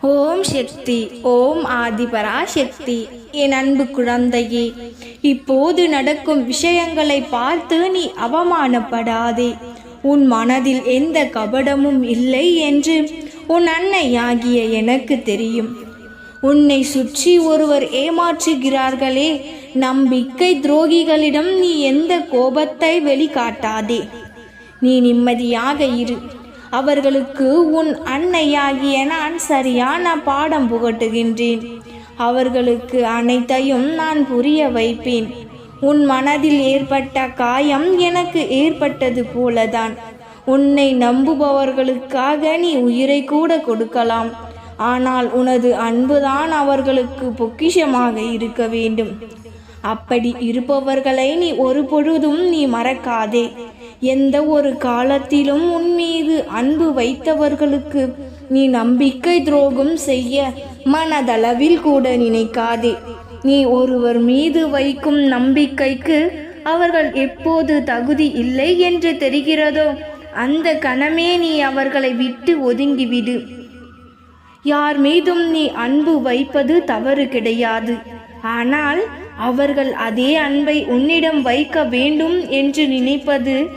ஓம் சக்தி ஓம் ஆதிபராசக்தி என் அன்பு குழந்தையே. இப்போது நடக்கும் விஷயங்களை பார்த்து நீ அவமானப்படாதே. உன் மனதில் எந்த கபடமும் இல்லை என்று உன் அன்னையாகிய எனக்கு தெரியும். உன்னை சுற்றி ஒருவர் ஏமாற்றுகிறார்களே நம்பிக்கை துரோகிகளிடம் நீ எந்த கோபத்தை வெளிக்காட்டாதே. நீ நிம்மதியாக இரு. அவர்களுக்கு உன் அன்னையாகிய நான் சரியான பாடம் புகட்டுகின்றேன். அவர்களுக்கு அனைத்தையும் நான் புரிய வைப்பேன். உன் மனதில் ஏற்பட்ட காயம் எனக்கு ஏற்பட்டது போலதான். உன்னை நம்புபவர்களுக்காக நீ உயிரை கூட கொடுக்கலாம். ஆனால் உனது அன்புதான் அவர்களுக்கு பொக்கிஷமாக இருக்க வேண்டும். அப்படி இருப்பவர்களை நீ ஒரு பொழுதும் நீ மறக்காதே. எந்த ஒரு காலத்திலும் உன் மீது அன்பு வைத்தவர்களுக்கு நீ நம்பிக்கை துரோகம் செய்ய மனதளவில் கூட நினைக்காதே. நீ ஒருவர் மீது வைக்கும் நம்பிக்கைக்கு அவர்கள் எப்போது தகுதி இல்லை என்று தெரிகிறதோ அந்த கணமே நீ அவர்களை விட்டு ஒதுங்கிவிடு. யார் மீதும் நீ அன்பு வைப்பது தவறு கிடையாது. ஆனால் அவர்கள் அதே அன்பை உன்னிடம் வைக்க வேண்டும் என்று நினைப்பது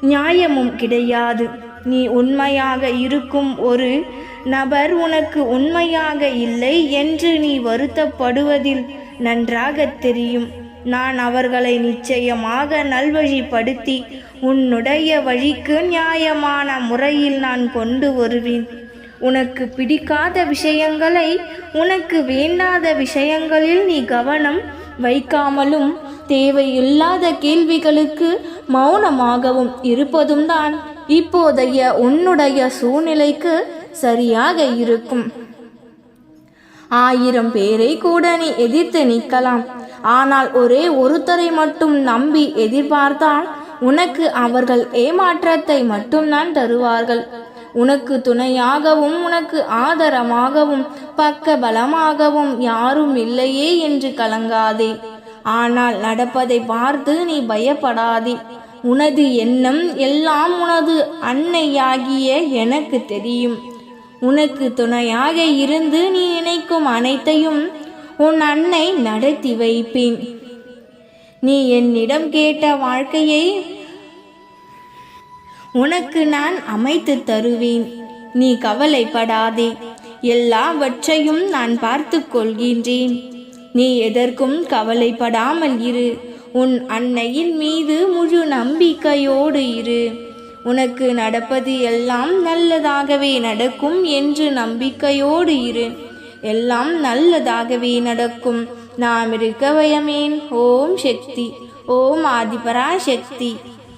நியாயமும் கிடையாது. நீ உண்மையாக இருக்கும் ஒரு நபர் உனக்கு உண்மையாக இல்லை என்று நீ வருத்தப்படுவதில் நன்றாக தெரியும். நான் அவர்களை நிச்சயமாக நல்வழிப்படுத்தி உன்னுடைய வழிக்கு நியாயமான முறையில் நான் கொண்டு வருவேன். உனக்கு பிடிக்காத விஷயங்களை உனக்கு வேண்டாத விஷயங்களில் நீ கவனம் வைக்காமலும் தேவையில்லாத கேள்விகளுக்கு மௌனமாகவும் இருப்பதும் தான் இப்போதைய உன்னுடைய சூழ்நிலைக்கு சரியாக இருக்கும். ஆயிரம் பேரை கூட நீ எதிர்த்து நிற்கலாம். ஆனால் ஒரே ஒருத்தரை மட்டும் நம்பி எதிர்பார்த்தால் உனக்கு அவர்கள் ஏமாற்றத்தை மட்டும்தான் தருவார்கள். உனக்கு துணையாகவும் உனக்கு ஆதரமாகவும் பக்க பலமாகவும் யாரும் இல்லையே என்று கலங்காதே. ஆனால் நடப்பதை பார்த்து நீ பயப்படாதே. உனது எண்ணம் எல்லாம் உனது அன்னையாகிய எனக்கு தெரியும். உனக்கு துணையாக இருந்து நீ நினைக்கும் அனைத்தையும் உன் அன்னை நடத்தி வைப்பேன். நீ என்னிடம் கேட்ட வாழ்க்கையை உனக்கு நான் அமைத்து தருவேன். நீ கவலைப்படாதே. எல்லாவற்றையும் நான் பார்த்து கொள்கின்றேன். நீ எதற்கும் கவலைப்படாமல் இரு. உன் அன்னையின் மீது முழு நம்பிக்கையோடு இரு. உனக்கு நடப்பது எல்லாம் நல்லதாகவே நடக்கும் என்று நம்பிக்கையோடு இரு. எல்லாம் நல்லதாகவே நடக்கும். நாம் இருக்க பயமேன் ஓம் சக்தி. ஓம் ஆதிபரா சக்தி